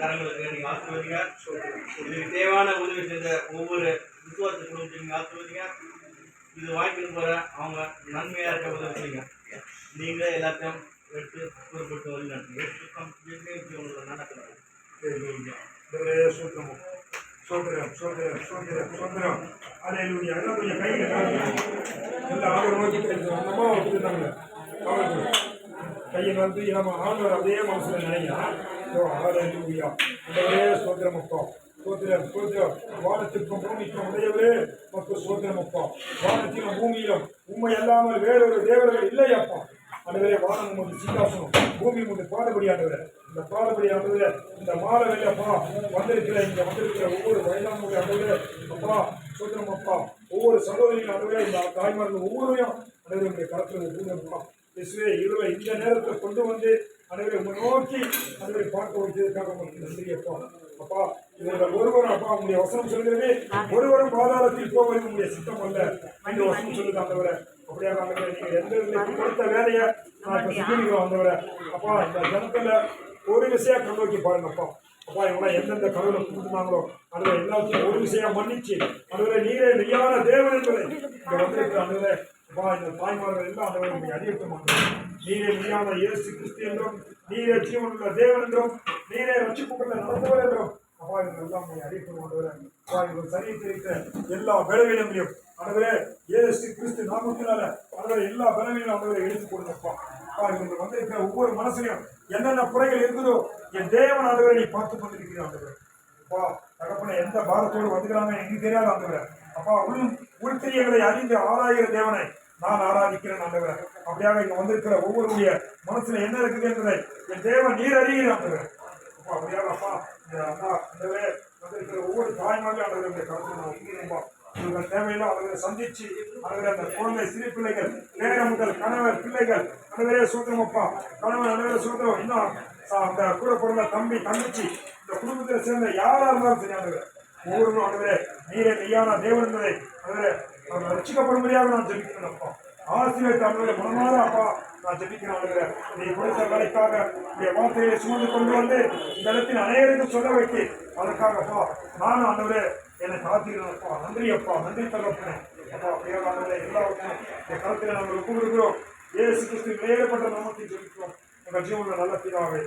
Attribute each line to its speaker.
Speaker 1: கரங்களுக்கு நீங்க ஆசீர்வதிங்க இதுக்கு தேவையான உதவி செய்த ஒவ்வொரு விசுவாச குடும்பத்தையும் நீங்க ஆசீர்வதிங்க இது வாங்கிட்டு போற அவங்க நன்மையா இருக்க உதவி செய்யுங்க. நீங்களே எல்லாத்தையும் எடுத்து குறிப்பிட்டு வழி நடத்துங்க நடத்துங்க
Speaker 2: சோத்திரம். சோத்திரம் சோத்திரம் சோத்திரம் சோத்திரம். அலையிலுடைய எல்லாம் கொஞ்சம் கையில எல்லாம் ஆண்டவர் நோக்கி அம்மா வச்சுருந்தாங்க கையை வந்து நம்ம ஆண்டவர் அப்படியே மனசுல நினைக்கிறான் ஓ அலையிலுயா உடனே சோத்திரம் அப்பா சோத்திரம் சோத்திரம். வானத்திற்கும் பூமிக்கும் உடையவரே மக்கள் சோத்திரம் அப்பா வானத்திலும் பூமியிலும் உண்மை அல்லாமல் வேறொரு தேவர்கள் இல்லை அப்பா. ஆண்டவரே வானம் உமது சிங்காசனம். பூமி உமது பாடுபடி ஆண்டவரே. இந்த பாடுபடி ஆண்டவரே இந்த மாலை வேலையப்பா வந்திருக்கிற இங்க வந்திருக்கிற ஒவ்வொரு வயதானவங்க ஆண்டவரே அப்பா சோதரம் அப்பா ஒவ்வொரு சகோதரியும் ஆண்டவரே இந்த தாய்மார்கள் ஒவ்வொருவரையும் ஆண்டவரே உங்களுடைய கருத்துல ஒவ்வொரு இயேசுவே இருளை இந்த நேரத்தில் கொண்டு வந்து அனைவரை நோக்கி அனைவரை பார்க்க வைத்ததற்காக உங்களுக்கு நன்றி அப்பா. அப்பா இவர்கள் ஒருவரும் அப்பா உங்களுடைய வசனம் சொல்கிறது ஒருவரும் பாதாளத்தில் போவது உங்களுடைய சித்தம் அல்ல. அந்த வசனம் சொல்லுது ஆண்டவரே. அப்படியாக ஆண்டவரே எந்த கொடுத்த வேலையை நான் இப்ப ஆண்டவரே. அப்பா இந்த ஜனத்துல ஒரு விஷயம் கண்ணோக்கி பாருங்கப்பா அப்பா. இவங்க எந்தெந்த கடவுளை கொடுத்துருந்தாங்களோ அதுல எல்லாத்தையும் ஒரு விஷயம் மன்னிச்சு அதுல நீரே மெய்யான தேவன் என்பதை இங்க வந்திருக்கிற அதுல அப்பா இந்த தாய்மார்கள் எல்லாம் அந்த உங்களை அறியட்டும் நீரே மெய்யான இயேசு கிறிஸ்து என்றும் நீரே ஜீவனுள்ள தேவன் என்றும் நீரே ரட்சிப்புக்குள்ள நடந்தவர் என்றும். அப்பா இவங்க எல்லாம் அறியட்டும் ஆண்டவரே அப்பா இவங்க சரீரத்தில் எல்லா பலவீனங்களையும் ஆண்டவரே இயேசு கிறிஸ்து நாமத்தினால ஆண்டவரே எல்லா பலவீனம் ஆண்டவரை எடுத்து கொடுங்கப்பா. அப்பா இவங்க வந்திருக்கிற ஒவ்வொரு மனசுலையும் என்னென்ன குறைகள் இருக்குதோ என் தேவன் ஆண்டவரை நீ பார்த்து கொண்டிருக்கிறீர் ஆண்டவரே. அப்பா தகப்பன எந்த பாரத்தோடு வந்துக்கிறாங்க எனக்கு தெரியாது ஆண்டவரே. அப்பா உள் உள்கிரியங்களை அறிந்து ஆராய்கிற தேவனை நான் ஆராதிக்கிறேன் ஆண்டவரே. அப்படியாக இங்க வந்திருக்கிற ஒவ்வொருடைய மனசுல என்ன இருக்குது என்பதை என் தேவன் நீர் அறிகிற ஆண்டவரே. அப்பா அப்படியாக அப்பா இந்த அண்ணா ஆண்டவரே வந்திருக்கிற ஒவ்வொரு தாய்மார்களும் ஆண்டவரை கருத்து நான் ஒப்புகிறேன்பா இவர்கள் தேவையில்லாம் அவர்களை சந்திச்சு அவர்கள் அந்த குழந்தை சிறு பிள்ளைகள் நேர முதல் கணவர் பிள்ளைகள் அனைவரே சூத்திரமப்பா கணவன் அனைவரே சூத்திரம் இன்னும் ச- அந்த கூட பிறந்த தம்பி தங்கச்சி இந்த குடும்பத்தில் சேர்ந்த யாரா இருந்தாலும் சரி ஆண்டவரே ஒவ்வொருவரும் நீரே மெய்யான தேவன் என்பதை ஆண்டவரே அவர் நான் ஜெபிக்கிறேன் அப்பா. ஆசிரியர் ஆண்டவரே மனமாற அப்பா நான் ஜெபிக்கிறேன் நீ கொடுத்த வேலைக்காக இந்த வார்த்தையை சுமந்து கொண்டு வந்து இந்த இடத்தில் அநேகருக்கு சொல்ல வைத்து அதற்காக அப்பா நானும் ஆண்டவரே என்னை காத்திருக்கிறேன் அப்பா. நன்றி அப்பா நன்றி தகப்பனே. அப்பா அப்படியே எல்லாருக்கும் இந்த கருத்தில் நாங்கள் ஒப்பு கொடுக்கிறோம் இயேசு கிறிஸ்து வேறுபட்ட நாமத்தை ஜெபிக்கிறோம். எங்கள் ஜீவனில் நல்ல பிதாவே